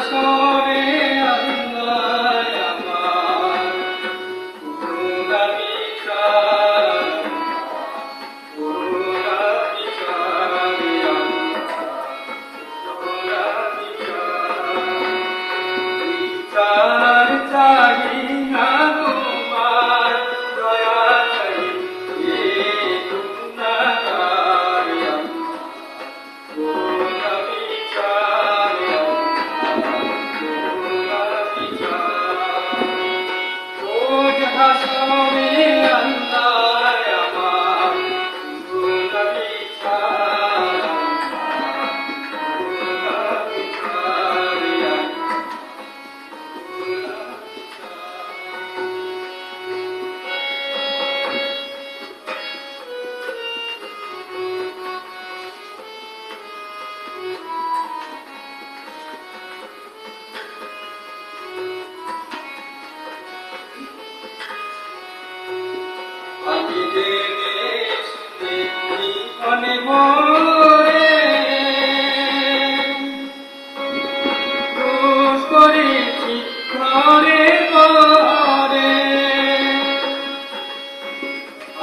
Let's. Amen. মনে মোরে দোষ করেছি ঘরে ঘরে।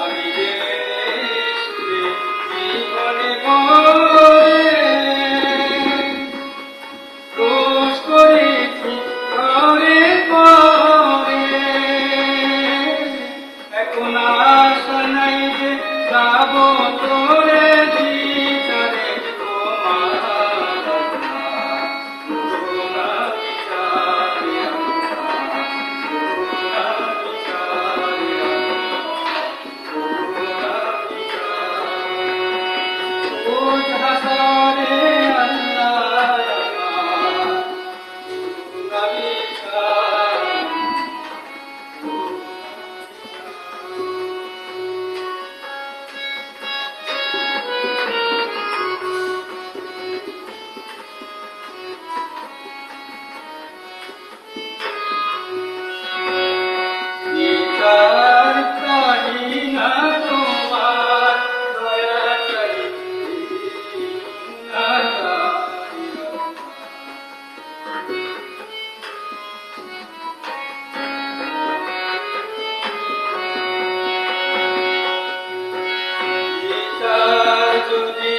আমি যে জীবনে মোরে দোষ করেছি ঘরে ঘরে। এখন আশা নাই যে যাব তো Santa tu